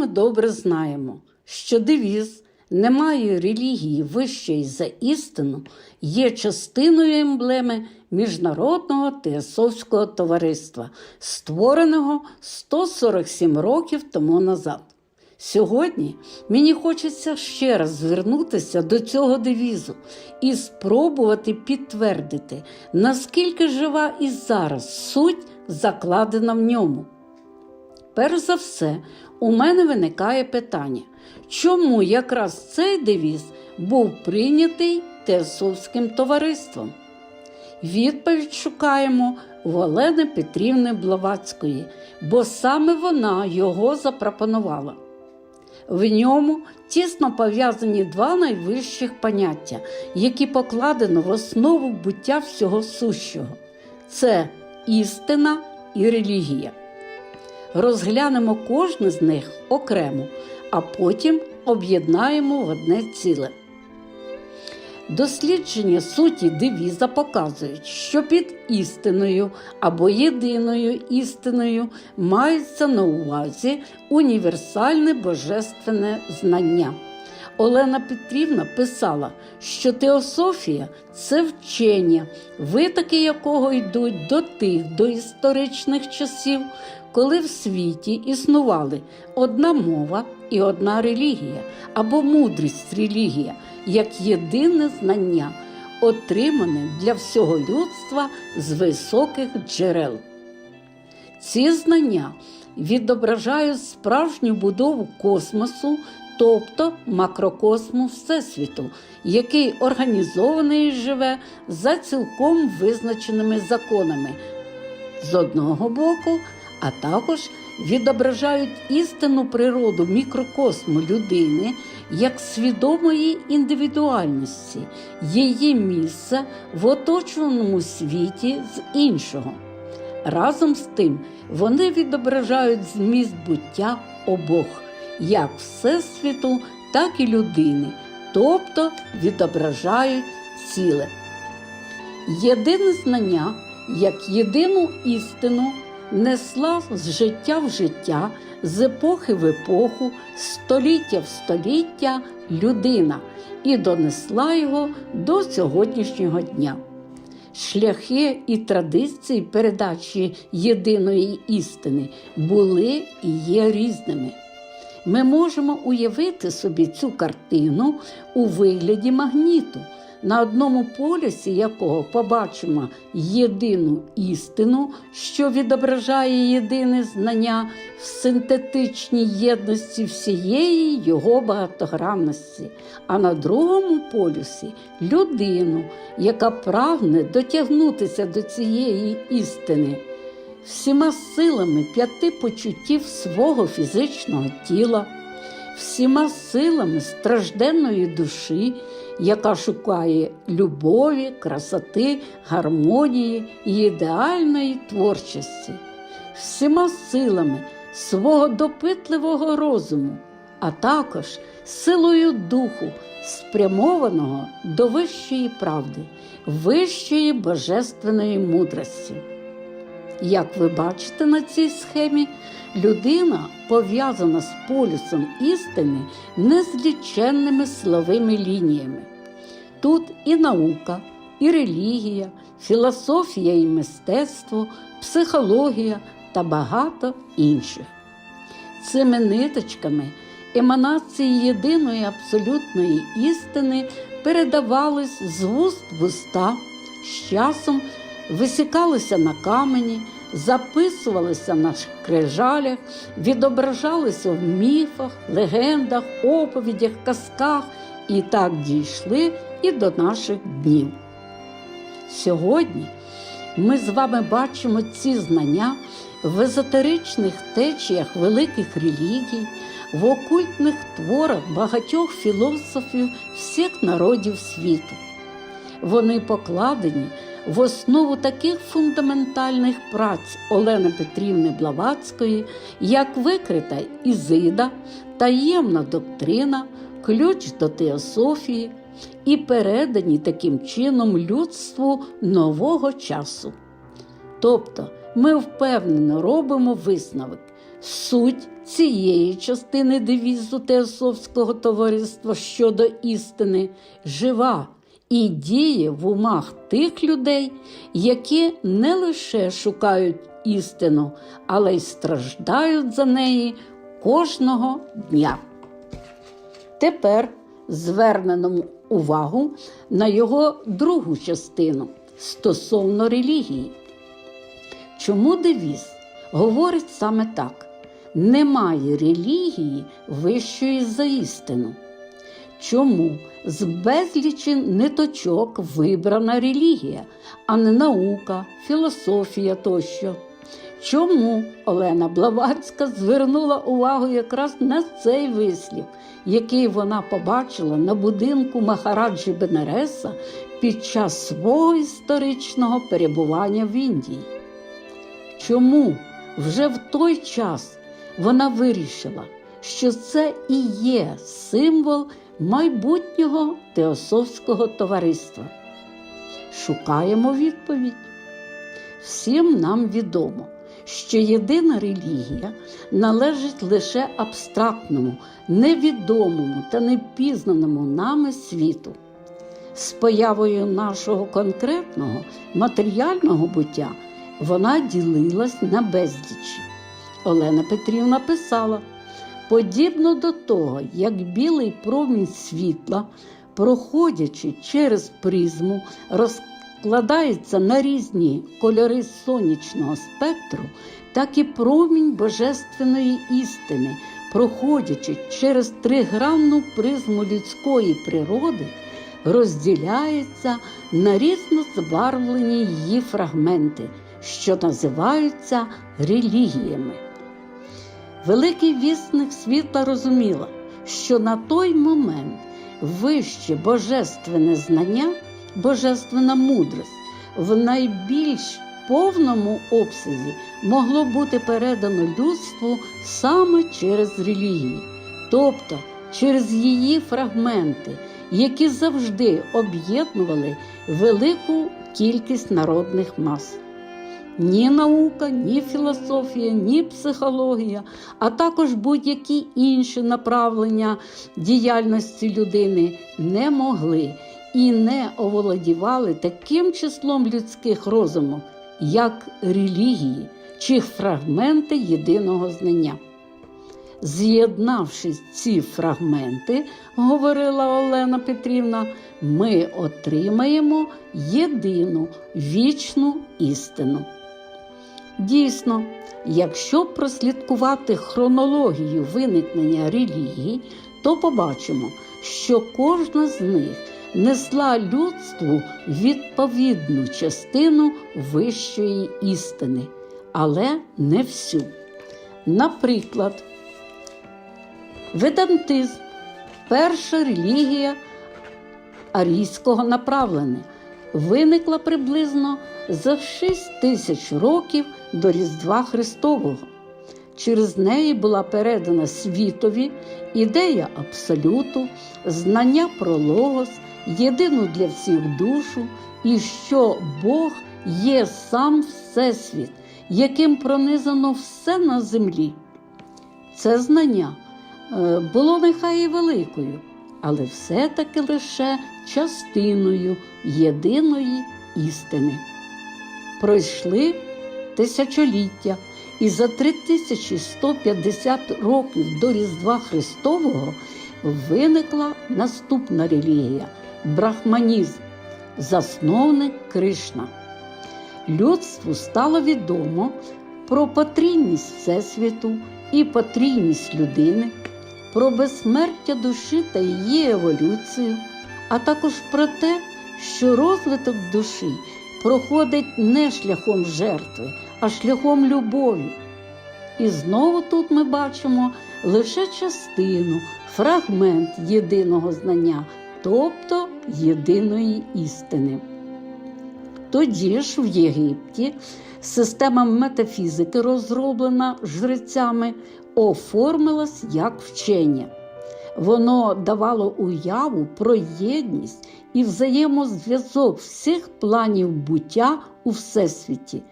Ми добре знаємо, що девіз немає релігії вищої за істину є частиною емблеми Міжнародного теософського товариства, створеного 147 років тому назад. Сьогодні мені хочеться ще раз звернутися до цього девізу і спробувати підтвердити, наскільки жива і зараз суть закладена в ньому. Перш за все, у мене виникає питання, чому якраз цей девіз був прийнятий Теософським товариством? Відповідь шукаємо в Олени Петрівни Блаватської, бо саме вона його запропонувала. В ньому тісно пов'язані два найвищих поняття, які покладено в основу буття всього сущого це істина і релігія. Розглянемо кожне з них окремо, а потім об'єднаємо в одне ціле. Дослідження суті девіза показують, що під істиною або єдиною істиною мається на увазі універсальне божественне знання. Олена Петрівна писала, що теософія це вчення, витоки якого йдуть до тих доісторичних часів, коли в світі існували одна мова і одна релігія, або мудрість релігія, як єдине знання, отримане для всього людства з високих джерел. Ці знання відображають справжню будову космосу, тобто макрокосму Всесвіту, який організований і живе за цілком визначеними законами з одного боку, а також відображають істинну природу мікрокосму людини як свідомої індивідуальності, її місце в оточеному світі з іншого. Разом з тим вони відображають зміст буття обох, як Всесвіту, так і людини, тобто відображають ціле. Єдине знання, як єдину істину, несла з життя в життя, з епохи в епоху, століття в століття людина і донесла його до сьогоднішнього дня. Шляхи і традиції передачі єдиної істини були і є різними. Ми можемо уявити собі цю картину у вигляді магніту, на одному полюсі якого побачимо єдину істину, що відображає єдине знання в синтетичній єдності всієї його багатогранності, а на другому полюсі людину, яка прагне дотягнутися до цієї істини. Всіма силами п'яти почуттів свого фізичного тіла, всіма силами стражденної душі, яка шукає любові, красоти, гармонії і ідеальної творчості, всіма силами свого допитливого розуму, а також силою духу, спрямованого до вищої правди, вищої божественної мудрості. Як ви бачите на цій схемі, людина пов'язана з полюсом істини незліченними силовими лініями. Тут і наука, і релігія, філософія і мистецтво, психологія та багато інших. Цими ниточками еманації єдиної абсолютної істини передавались з вуст в уста, з часом висікалися на камені, записувалися на крижалях, відображалися в міфах, легендах, оповідях, казках і так дійшли і до наших днів. Сьогодні ми з вами бачимо ці знання в езотеричних течіях великих релігій, в окультних творах багатьох філософів всіх народів світу. Вони покладені в основу таких фундаментальних праць Олени Петрівни Блаватської, як викрита Ізида, таємна доктрина, ключ до теософії і передані таким чином людству нового часу. Тобто ми впевнено робимо висновок, Суть цієї частини девізу Теософського товариства щодо істини жива і діє в умах тих людей, які не лише шукають істину, але й страждають за неї кожного дня. Тепер звернемо увагу на його другу частину стосовно релігії. Чому девіз говорить саме так: немає релігії вищої за істину? Чому з безлічі ниточок вибрана релігія, а не наука, філософія тощо? Чому Олена Блаватська звернула увагу якраз на цей вислів, який вона побачила на будинку Махараджі Бенереса під час свого історичного перебування в Індії? Чому вже в той час вона вирішила, що це і є символ майбутнього теософського товариства? Шукаємо відповідь. Всім нам відомо, що єдина релігія належить лише абстрактному, невідомому та непізнаному нами світу. З появою нашого конкретного матеріального буття вона ділилась на безлічі. Олена Петрівна писала: подібно до того, як білий промінь світла, проходячи через призму, розкладається на різні кольори сонячного спектру, так і промінь божественної істини, проходячи через тригранну призму людської природи, розділяється на різно збарвлені її фрагменти, що називаються релігіями. Великий вісник світла розуміла, що на той момент вище божественне знання, божественна мудрость в найбільш повному обсязі могло бути передано людству саме через релігії, тобто через її фрагменти, які завжди об'єднували велику кількість народних мас. Ні наука, ні філософія, ні психологія, а також будь-які інші направлення діяльності людини не могли і не оволодівали таким числом людських розумів, як релігії чи фрагменти єдиного знання. З'єднавши ці фрагменти, говорила Олена Петрівна, ми отримаємо єдину вічну істину. Дійсно, якщо прослідкувати хронологію виникнення релігій, то побачимо, що кожна з них несла людству відповідну частину вищої істини, але не всю. Наприклад, ведантизм перша релігія арійського направлення, виникла приблизно за 6 тисяч років до Різдва Христового. Через неї була передана світові ідея абсолюту, знання про логос, єдину для всіх душу, і що Бог є сам Всесвіт, яким пронизано все на землі. Це знання е, було нехай і великою, але все-таки лише частиною єдиної істини. Пройшли тисячоліття, і за 3150 років до Різдва Христового виникла наступна релігія брахманізм, засновник Кришна. Людству стало відомо про потрійність Всесвіту і потрійність людини, про безсмертя душі та її еволюцію, а також про те, що розвиток душі проходить не шляхом жертви, а шляхом любові. І знову тут ми бачимо лише частину, фрагмент єдиного знання, тобто єдиної істини. Тоді ж в Єгипті система метафізики, розроблена жрецями, оформилась як вчення. Воно давало уяву про єдність і взаємозв'язок всіх планів буття у Всесвіті.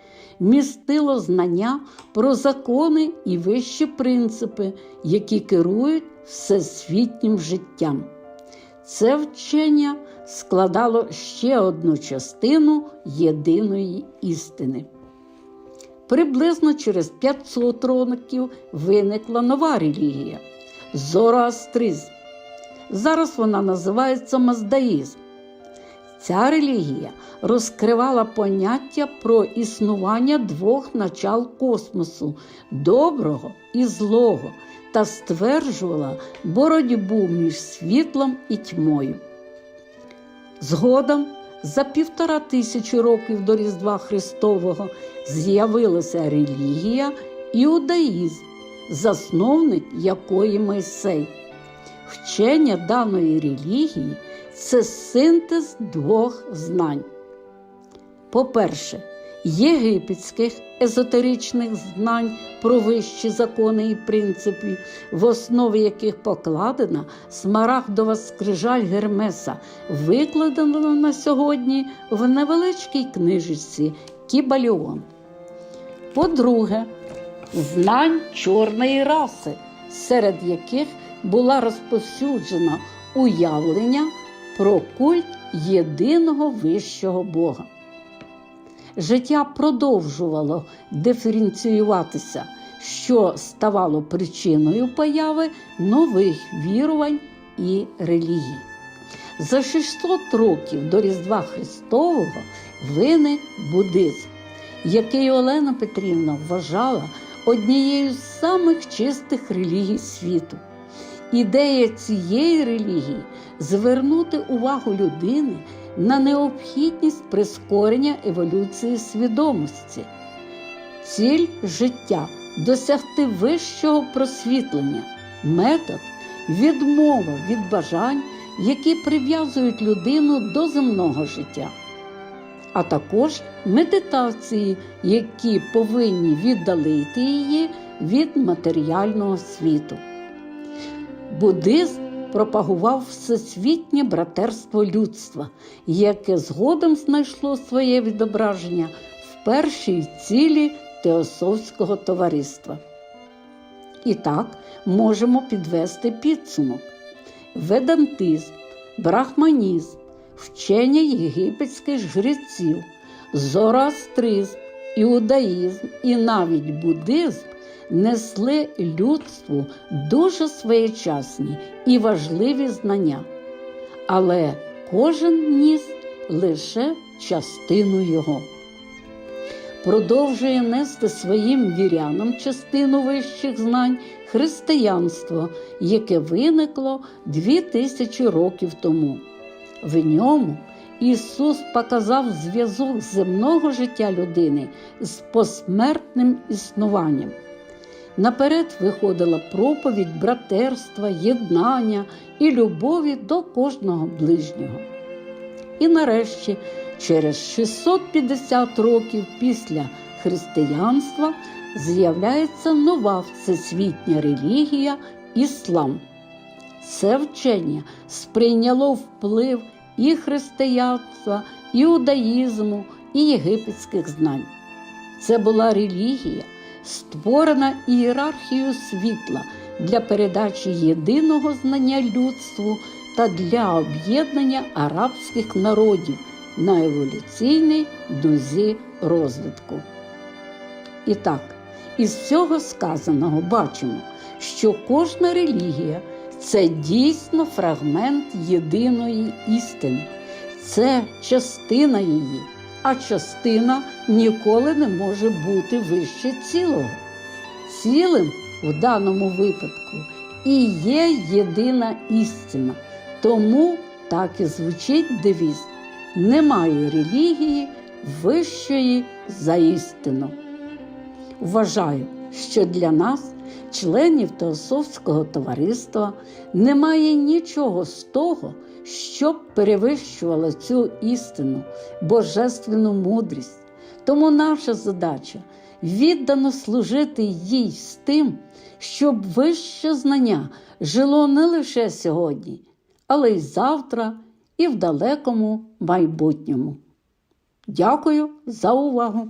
містило знання про закони і вищі принципи, які керують всесвітнім життям. Це вчення складало ще одну частину єдиної істини. Приблизно через 500 років виникла нова релігія зороастризм. Зараз вона називається маздаїзм. Ця релігія розкривала поняття про існування двох начал космосу доброго і злого та стверджувала боротьбу між світлом і тьмою. Згодом, за півтора тисячі років до Різдва Христового, з'явилася релігія іудаїзм, засновник якої Мойсей. Вчення даної релігії це синтез двох знань. По-перше, єгипетських езотеричних знань про вищі закони і принципи, в основі яких покладена смарагдова скрижаль Гермеса, викладена на сьогодні в невеличкій книжечці Кібаліон. По-друге, знань чорної раси, серед яких була розповсюджена уявлення про культ єдиного вищого Бога. Життя продовжувало диференціюватися, що ставало причиною появи нових вірувань і релігій. За 600 років до Різдва Христового виник буддизм, який Олена Петрівна вважала однією з самих чистих релігій світу. Ідея цієї релігії звернути увагу людини на необхідність прискорення еволюції свідомості, ціль життя досягти вищого просвітлення, метод відмова від бажань, які прив'язують людину до земного життя, а також медитації, які повинні віддалити її від матеріального світу. Буддизм пропагував всесвітнє братерство людства, яке згодом знайшло своє відображення в першій цілі Теософського товариства. І так можемо підвести підсумок: ведантизм, брахманізм, вчення єгипетських жреців, зороастризм, іудаїзм і навіть буддизм несли людству дуже своєчасні і важливі знання, але кожен ніс лише частину його. Продовжує нести своїм вірянам частину вищих знань християнство, яке виникло дві тисячі років тому. В ньому Ісус показав зв'язок земного життя людини з посмертним існуванням. Наперед виходила проповідь братерства, єднання і любові до кожного ближнього. І нарешті, через 650 років після християнства, з'являється нова всесвітня релігія іслам. Це вчення сприйняло вплив і християнства, іудаїзму, і єгипетських знань. Це була релігія створена ієрархією світла для передачі єдиного знання людству та для об'єднання арабських народів на еволюційній дузі розвитку. І так, із всього сказаного бачимо, що кожна релігія це дійсно фрагмент єдиної істини, це частина її а частина ніколи не може бути вище цілого. Цілим в даному випадку і є єдина істина. Тому так і звучить девіз: немає релігії вищої за істину. Вважаю, що для нас, членів Теософського товариства, немає нічого з того щоб перевищувала цю істину, божественну мудрість. Тому наша задача віддано служити їй з тим, щоб вище знання жило не лише сьогодні, але й завтра, і в далекому майбутньому. Дякую за увагу!